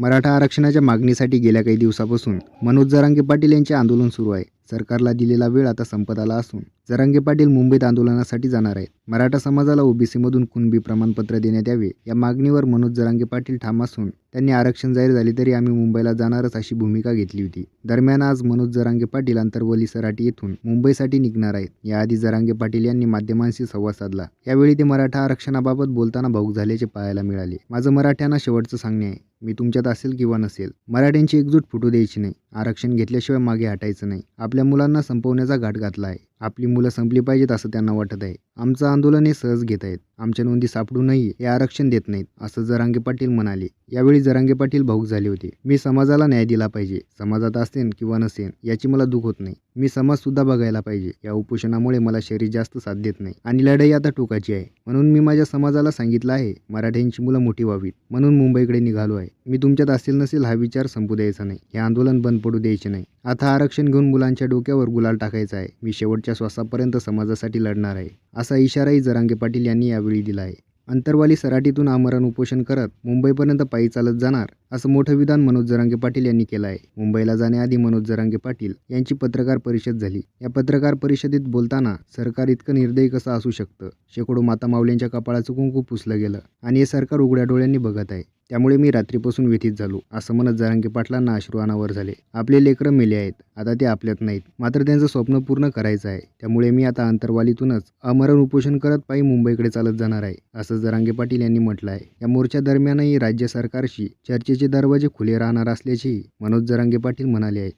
मराठा आरक्षणाच्या मागणीसाठी गेल्या काही दिवसापासून मनोज जरांगे पाटील यांचे आंदोलन सुरू आहे. सरकारला दिलेला वेळ आता संपत आला असून जरांगे पाटील मुंबईत आंदोलनासाठी जाणार आहेत. मराठा समाजाला ओबीसीमधून कुणबी प्रमाणपत्र देण्यात यावे या मागणीवर मनोज जरांगे पाटील ठाम असून त्यांनी आरक्षण जाहीर झाले तरी आम्ही मुंबईला जाणारच अशी भूमिका घेतली होती. दरम्यान आज मनोज जरांगे पाटील अंतरवली सराटी येथून मुंबईसाठी निघणार आहेत. याआधी जरांगे पाटील यांनी माध्यमांशी संवाद साधला. यावेळी ते मराठा आरक्षणाबाबत बोलताना भाऊक झाल्याचे पाहायला मिळाले. माझं मराठ्यांना शेवटचं सांगणे आहे. मी तुमच्यात असेल किंवा नसेल मराठ्यांची एकजूट फुटू द्यायची नाही. आरक्षण घेतल्याशिवाय मागे हटायचं नाही. आपल्या मुलांना संपवण्याचा घाट घातला आहे. आपली मुलं संपली पाहिजेत असं त्यांना वाटत आहे. आमचं आंदोलन हे सहज घेत आहेत. आमच्या नोंदी सापडू नये हे आरक्षण देत नाहीत असं जरांगे पाटील म्हणाले. यावेळी जरांगे पाटील भाऊक झाले होते. मी समाजाला न्याय दिला पाहिजे. समाजात असेन किंवा नसेन याची मला दुःख होत नाही. मी समाजसुद्धा बघायला पाहिजे. या उपोषणामुळे मला शरीर जास्त साथ देत नाही. आणि लढाई आता टोकाची आहे. म्हणून मी माझ्या समाजाला सांगितलं आहे मराठ्यांची मुलं मोठी व्हावीत. म्हणून मुंबईकडे निघालो आहे. मी तुमच्यात असेल नसेल हा विचार संपू द्यायचा नाही. हे आंदोलन बंद पडू द्यायचे नाही. आता आरक्षण घेऊन मुलांच्या डोक्यावर गुलाल टाकायचा आहे. मी शेवटच्या श्वासापर्यंत समाजासाठी लढणार आहे असा इशाराही जरांगे पाटील यांनी यावेळी दिला आहे. अंतरवाली सराटीतून आमरण उपोषण करत मुंबईपर्यंत पायी चालत जाणार असं मोठं विधान मनोज जरांगे पाटील यांनी केलं आहे. मुंबईला जाण्याआधी मनोज जरांगे पाटील यांची पत्रकार परिषद झाली. या पत्रकार परिषदेत बोलताना सरकार इतकं निर्दयी कसं असू शकतं? शेकडो माता माऊल्यांच्या कपाळाचं कुंकू पुसलं गेलं आणि हे सरकार उघड्या डोळ्यांनी बघत आहे. त्यामुळे मी रात्रीपासून व्यथित झालो. असं म्हणत जरांगे पाटलांना अश्रू अनावर झाले. आपले लेकरं मेले आहेत. आता ते आपल्यात नाहीत. मात्र त्यांचं स्वप्न पूर्ण करायचं आहे. त्यामुळे मी आता अंतरवालीतूनच अमरण उपोषण करत पायी मुंबईकडे चालत जाणार आहे असं जरांगे पाटील यांनी म्हटलं आहे. या मोर्चा दरम्यानही राज्य सरकारशी चर्चेचे दरवाजे खुले राहणार असल्याचेही मनोज जरांगे पाटील म्हणाले आहेत